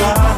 side.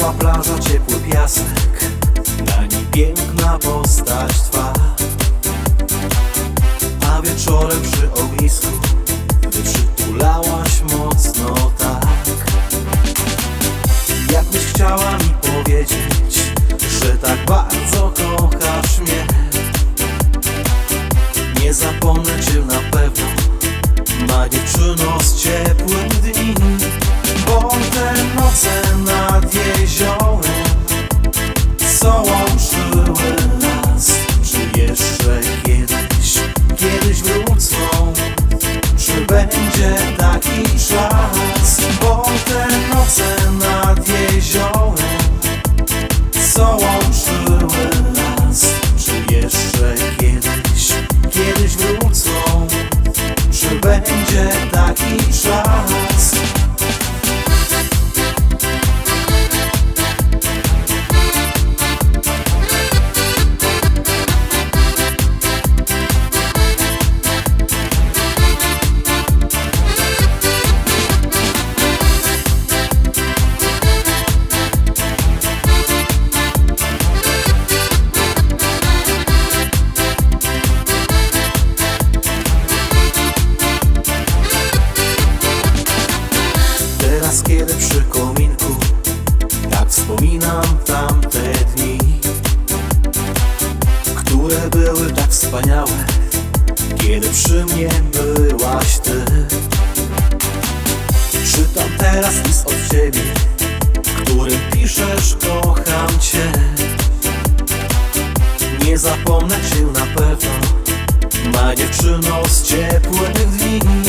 Biała plaża, ciepły piasek. Na niej piękna postać twa A wieczorem przy ognisku gdzie taki czas. przy kominku. Tak wspominam tamte dni Które były tak wspaniałe Kiedy przy mnie byłaś ty. Czytam teraz list od ciebie Którym piszesz kocham cię. Nie zapomnę cię na pewno Ma dziewczyno z ciepłych dni.